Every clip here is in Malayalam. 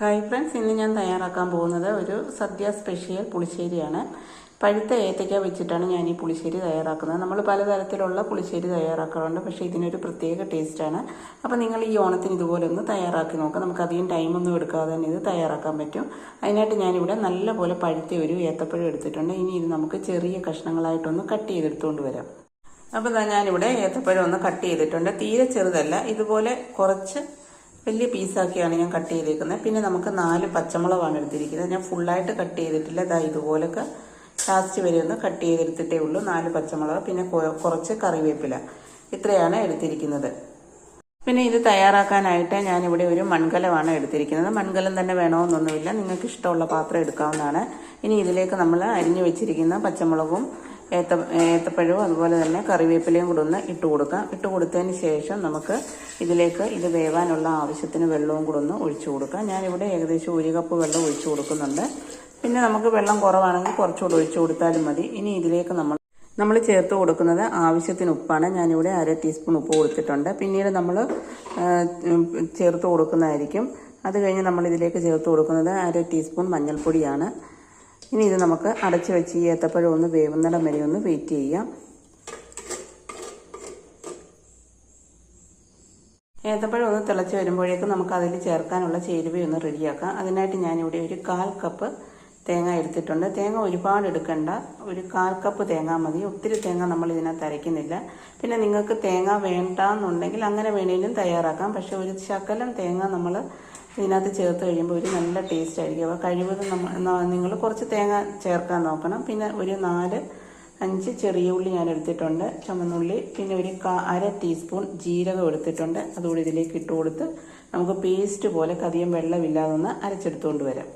ഹായ് ഫ്രണ്ട്സ് ഇന്ന് ഞാൻ തയ്യാറാക്കാൻ പോകുന്നത് ഒരു സദ്യ സ്പെഷ്യൽ പുളിശ്ശേരിയാണ്. പഴുത്ത ഏത്തയ്ക്ക വെച്ചിട്ടാണ് ഞാൻ ഈ പുളിശ്ശേരി തയ്യാറാക്കുന്നത്. നമ്മൾ പലതരത്തിലുള്ള പുളിശ്ശേരി തയ്യാറാക്കാറുണ്ട് പക്ഷേ ഇതിനൊരു പ്രത്യേക ടേസ്റ്റാണ് അപ്പോൾ നിങ്ങൾ ഈ ഓണത്തിന് ഇതുപോലെ ഒന്ന് തയ്യാറാക്കി നോക്കാം. നമുക്ക് അധികം ടൈമൊന്നും എടുക്കാതെ തന്നെ ഇത് തയ്യാറാക്കാൻ പറ്റും. അതിനായിട്ട് ഞാനിവിടെ നല്ലപോലെ പഴുത്ത ഒരു ഏത്തപ്പഴം എടുത്തിട്ടുണ്ട്. ഇനി ഇത് നമുക്ക് ചെറിയ കഷ്ണങ്ങളായിട്ടൊന്ന് കട്ട് ചെയ്തെടുത്തുകൊണ്ട് വരാം. അപ്പോൾ ഞാനിവിടെ ഏത്തപ്പഴം ഒന്ന് കട്ട് ചെയ്തിട്ടുണ്ട്. തീരെ ചെറുതല്ല ഇതുപോലെ കുറച്ച് വലിയ പീസാക്കിയാണ് ഞാൻ കട്ട് ചെയ്തേക്കുന്നത് പിന്നെ നമുക്ക് നാല് പച്ചമുളകാണ് എടുത്തിരിക്കുന്നത്. ഞാൻ ഫുള്ളായിട്ട് കട്ട് ചെയ്തിട്ടില്ല. അതാ ഇതുപോലൊക്കെ ലാസ്റ്റ് വരെ ഒന്ന് കട്ട് ചെയ്തെടുത്തിട്ടേ ഉള്ളൂ. നാല് പച്ചമുളക് പിന്നെ കുറച്ച് കറിവേപ്പില. ഇത്രയാണ് എടുത്തിരിക്കുന്നത്. പിന്നെ ഇത് തയ്യാറാക്കാനായിട്ട് ഞാനിവിടെ ഒരു മൺകലമാണ് എടുത്തിരിക്കുന്നത്. മൺകലം തന്നെ വേണമെന്നൊന്നുമില്ല നിങ്ങൾക്ക് ഇഷ്ടമുള്ള പാത്രം എടുക്കാവുന്നതാണ്. ഇനി ഇതിലേക്ക് നമ്മൾ അരിഞ്ഞു വെച്ചിരിക്കുന്ന പച്ചമുളകും ഏത്ത ഏത്തപ്പഴവും അതുപോലെ തന്നെ കറിവേപ്പിലയും കൂടെ ഒന്ന് ഇട്ട് കൊടുക്കാം. ഇട്ട് കൊടുത്തതിന് ശേഷം നമുക്ക് ഇതിലേക്ക് ഇത് വേവാനുള്ള ആവശ്യത്തിന് വെള്ളവും കൂടെ ഒന്ന് ഒഴിച്ചു കൊടുക്കാം. ഞാനിവിടെ ഏകദേശം ഒരു കപ്പ് വെള്ളം ഒഴിച്ചു കൊടുക്കുന്നുണ്ട്. പിന്നെ നമുക്ക് വെള്ളം കുറവാണെങ്കിൽ കുറച്ചുകൂടെ ഒഴിച്ചു കൊടുത്താലും മതി. ഇനി ഇതിലേക്ക് നമ്മൾ നമ്മൾ ചേർത്ത് കൊടുക്കുന്നത് ആവശ്യത്തിന് ഉപ്പാണ്. ഞാനിവിടെ അര ടീസ്പൂൺ ഉപ്പ് കൊടുത്തിട്ടുണ്ട്. പിന്നീട് നമ്മൾ ചേർത്ത് കൊടുക്കുന്നതായിരിക്കും. അത് കഴിഞ്ഞ് നമ്മൾ ഇതിലേക്ക് ചേർത്ത് കൊടുക്കുന്നത് അര ടീസ്പൂൺ മഞ്ഞൾപ്പൊടിയാണ്. ഇനി ഇത് നമുക്ക് അടച്ച് വെച്ച് ഈ ഏത്തപ്പഴം ഒന്ന് വേവുന്നിടം വരെ ഒന്ന് വെയിറ്റ് ചെയ്യാം. ഏത്തപ്പഴം ഒന്ന് തിളച്ച് വരുമ്പോഴേക്കും നമുക്ക് അതിൽ ചേർക്കാനുള്ള ചേരുവ ഒന്ന് റെഡിയാക്കാം അതിനായിട്ട് ഞാനിവിടെ ഒരു കാൽ കപ്പ് തേങ്ങ എടുത്തിട്ടുണ്ട്. തേങ്ങ ഒരുപാട് എടുക്കണ്ട. ഒരു കാൽ കപ്പ് തേങ്ങ മതി. ഒത്തിരി തേങ്ങ നമ്മൾ ഇതിനകത്ത് അരയ്ക്കുന്നില്ല. പിന്നെ നിങ്ങൾക്ക് തേങ്ങ വേണ്ടാന്നുണ്ടെങ്കിൽ അങ്ങനെ വേണേലും തയ്യാറാക്കാം. പക്ഷെ ഒരു ശകലം തേങ്ങ നമ്മൾ ഇതിനകത്ത് ചേർത്ത് കഴിയുമ്പോൾ ഒരു നല്ല ടേസ്റ്റ് ആയിരിക്കും. അപ്പോൾ കഴിവതും നമ്മൾ നിങ്ങൾ കുറച്ച് തേങ്ങ ചേർക്കാൻ നോക്കണം. പിന്നെ ഒരു നാല് അഞ്ച് ചെറിയ ഉള്ളി ഞാൻ എടുത്തിട്ടുണ്ട്. ചുമന്നുള്ളി പിന്നെ ഒരു അര ടീസ്പൂൺ ജീരകം എടുത്തിട്ടുണ്ട്. അതുകൂടി ഇതിലേക്ക് ഇട്ട് കൊടുത്ത് നമുക്ക് പേസ്റ്റ് പോലെ കധികം വെള്ളമില്ലാതെ ഒന്ന് അരച്ചെടുത്തുകൊണ്ട് വരാം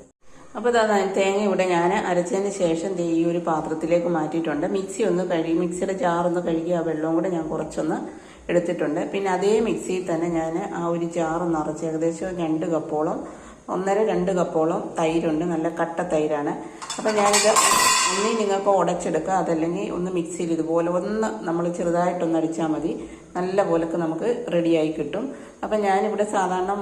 അപ്പോൾ ഇതാ തേങ്ങ ഇവിടെ ഞാൻ അരച്ചതിന് ശേഷം ഈ ഒരു പാത്രത്തിലേക്ക് മാറ്റിയിട്ടുണ്ട്. മിക്സി ഒന്ന് കഴുകി മിക്സിയുടെ ജാറൊന്ന് കഴുകി ആ വെള്ളവും കൂടെ ഞാൻ കുറച്ചൊന്ന് എടുത്തിട്ടുണ്ട്. പിന്നെ അതേ മിക്സിയിൽ തന്നെ ഞാൻ ആ ഒരു ചാറ് നിറച്ച് ഏകദേശം രണ്ട് കപ്പോളം ഒന്നര രണ്ട് കപ്പോളം തൈരുണ്ട്. നല്ല കട്ട തൈരാണ്. അപ്പം ഞാനിത് ഒന്നീ നിങ്ങൾക്ക് ഉടച്ചെടുക്കുക അതല്ലെങ്കിൽ ഒന്ന് മിക്സിയിൽ ഇതുപോലെ ഒന്ന് നമ്മൾ ചെറുതായിട്ടൊന്ന് അടിച്ചാൽ മതി. നല്ല പോലൊക്കെ നമുക്ക് റെഡിയായി കിട്ടും. അപ്പം ഞാനിവിടെ സാധാരണ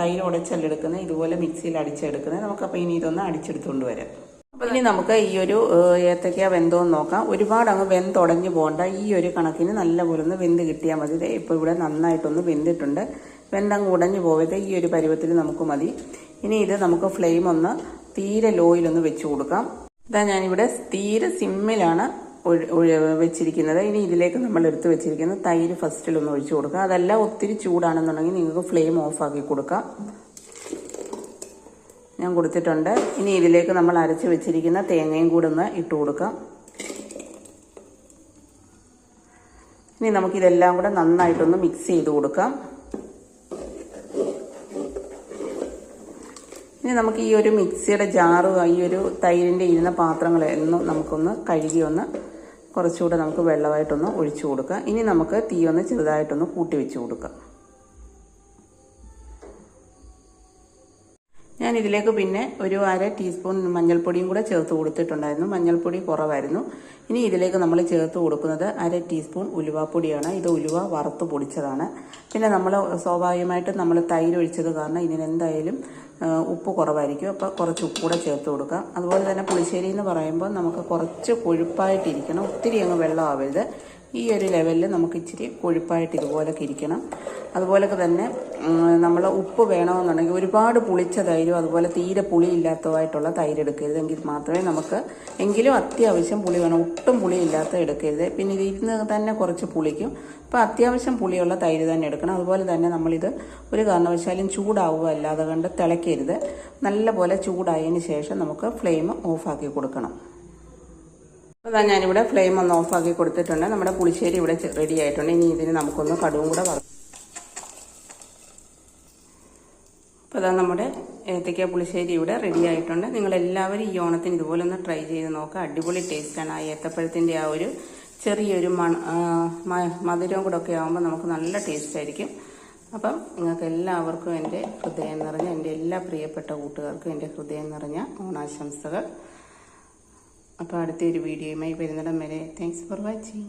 തൈര് ഉടച്ചല്ല എടുക്കുന്നത്. ഇതുപോലെ മിക്സിയിൽ അടിച്ചെടുക്കുന്നത് നമുക്കപ്പോൾ ഇനി ഇതൊന്ന് അടിച്ചെടുത്തുകൊണ്ട് വരാം. ഇനി നമുക്ക് ഈ ഒരു ഏത്തക്ക വെന്തോന്ന് നോക്കാം. ഒരുപാട് അങ്ങ് വെന്തുടഞ്ഞു പോകണ്ട. ഈ ഒരു കണക്കിന് നല്ലപോലെ ഒന്ന് വെന്ത് കിട്ടിയാൽ മതി. ഇപ്പോൾ ഇവിടെ നന്നായിട്ടൊന്ന് വെന്തിട്ടുണ്ട്. വെന്തങ്ങ് ഉടഞ്ഞു പോവരുത് ഈ ഒരു പരുവത്തിൽ നമുക്ക് മതി. ഇനി ഇത് നമുക്ക് ഫ്ലെയിം ഒന്ന് തീരെ ലോയിലൊന്ന് വെച്ച് കൊടുക്കാം. ഇതാ ഞാനിവിടെ തീരെ സിമ്മിലാണ് വെച്ചിരിക്കുന്നത്. ഇനി ഇതിലേക്ക് നമ്മൾ എടുത്ത് വെച്ചിരിക്കുന്ന തൈര് ഫസ്റ്റിലൊന്ന് ഒഴിച്ചു കൊടുക്കാം. അതല്ല ഒത്തിരി ചൂടാണെന്നുണ്ടെങ്കിൽ നിങ്ങൾക്ക് ഫ്ലെയിം ഓഫ് ആക്കി കൊടുക്കാം. ഞാൻ കൊടുത്തിട്ടുണ്ട്. ഇനി ഇതിലേക്ക് നമ്മൾ അരച്ച് വെച്ചിരിക്കുന്ന തേങ്ങയും കൂടെ ഒന്ന് ഇട്ട് കൊടുക്കാം. ഇനി നമുക്കിതെല്ലാം കൂടെ നന്നായിട്ടൊന്ന് മിക്സ് ചെയ്ത് കൊടുക്കാം. ഇനി നമുക്ക് ഈ ഒരു മിക്സിയുടെ ജാറ് ഈ ഒരു തൈരിന്റെ ഇരുന്ന പാത്രങ്ങളെന്നും നമുക്കൊന്ന് കഴുകി ഒന്ന് കുറച്ചുകൂടെ നമുക്ക് വെള്ളമായിട്ടൊന്ന് ഒഴിച്ചു കൊടുക്കാം. ഇനി നമുക്ക് തീ ഒന്ന് ചെറുതായിട്ടൊന്ന് കൂട്ടി വെച്ച് കൊടുക്കാം. ഞാൻ ഇതിലേക്ക് പിന്നെ ഒരു അര ടീസ്പൂൺ മഞ്ഞൾപ്പൊടിയും കൂടെ ചേർത്ത് കൊടുത്തിട്ടുണ്ടായിരുന്നു. മഞ്ഞൾപ്പൊടി കുറവായിരുന്നു. ഇനി ഇതിലേക്ക് നമ്മൾ ചേർത്ത് കൊടുക്കുന്നത് അര ടീസ്പൂൺ ഉലുവാപ്പൊടിയാണ്. ഇത് ഉലുവ വറുത്ത് പൊടിച്ചതാണ്. പിന്നെ നമ്മൾ സ്വാഭാവികമായിട്ട് നമ്മൾ തൈര് ഒഴിച്ചത് കാരണം ഇതിനെന്തായാലും ഉപ്പ് കുറവായിരിക്കും. അപ്പോൾ കുറച്ച് ഉപ്പ് കൂടെ ചേർത്ത് കൊടുക്കാം. അതുപോലെ തന്നെ പുളിശ്ശേരി എന്ന് പറയുമ്പോൾ നമുക്ക് കുറച്ച് കൊഴുപ്പായിട്ടിരിക്കണം. ഒത്തിരി അങ്ങ് വെള്ളമാവരുത് ഈ ഒരു ലെവലിൽ നമുക്ക് ഇച്ചിരി കൊഴുപ്പായിട്ട് ഇതുപോലൊക്കെ ഇരിക്കണം. അതുപോലൊക്കെ തന്നെ നമ്മൾ ഉപ്പ് വേണമെന്നുണ്ടെങ്കിൽ ഒരുപാട് പുളിച്ച തൈരും അതുപോലെ തീരെ പുളിയില്ലാത്തതായിട്ടുള്ള തൈര് എടുക്കരുത് എങ്കിൽ മാത്രമേ നമുക്ക് എങ്കിലും അത്യാവശ്യം പുളി വേണം. ഒട്ടും പുളിയില്ലാത്ത എടുക്കരുത്. പിന്നെ ഇതിൽ നിന്ന് തന്നെ കുറച്ച് പുളിക്കും. അപ്പോൾ അത്യാവശ്യം പുളിയുള്ള തൈര് തന്നെ എടുക്കണം. അതുപോലെ തന്നെ നമ്മളിത് ഒരു കാരണവശാലും ചൂടാവുക അല്ലാതെ കണ്ട് തിളയ്ക്കരുത്. നല്ലപോലെ ചൂടായതിന് ശേഷം നമുക്ക് ഫ്ലെയിം ഓഫാക്കി കൊടുക്കണം. അപ്പോൾ ഞാനിവിടെ ഫ്ലെയിം ഒന്ന് ഓഫ് ആക്കി കൊടുത്തിട്ടുണ്ട്. നമ്മുടെ പുളിശ്ശേരി ഇവിടെ റെഡി ആയിട്ടുണ്ട്. ഇനി ഇതിന് നമുക്കൊന്ന് കടുവും കൂടെ വറു അപ്പോൾ അതാ നമ്മുടെ ഏത്തക്ക പുളിശ്ശേരി ഇവിടെ റെഡി ആയിട്ടുണ്ട്. നിങ്ങളെല്ലാവരും ഈ ഓണത്തിന് ഇതുപോലെ ഒന്ന് ട്രൈ ചെയ്ത് നോക്കുക അടിപൊളി ടേസ്റ്റാണ് ആ ഏത്തപ്പഴത്തിന്റെ ആ ഒരു ചെറിയൊരു മണ മധുരവും കൂടെ ഒക്കെ ആകുമ്പോൾ നമുക്ക് നല്ല ടേസ്റ്റ് ആയിരിക്കും. അപ്പം നിങ്ങൾക്ക് എല്ലാവർക്കും എന്റെ ഹൃദയം നിറഞ്ഞ എന്റെ എല്ലാ പ്രിയപ്പെട്ട കൂട്ടുകാർക്കും എന്റെ ഹൃദയം നിറഞ്ഞ ഓണാശംസകൾ. അപ്പോൾ അടുത്തൊരു വീഡിയോയുമായി വരുന്നിടം വരെ. Thanks for watching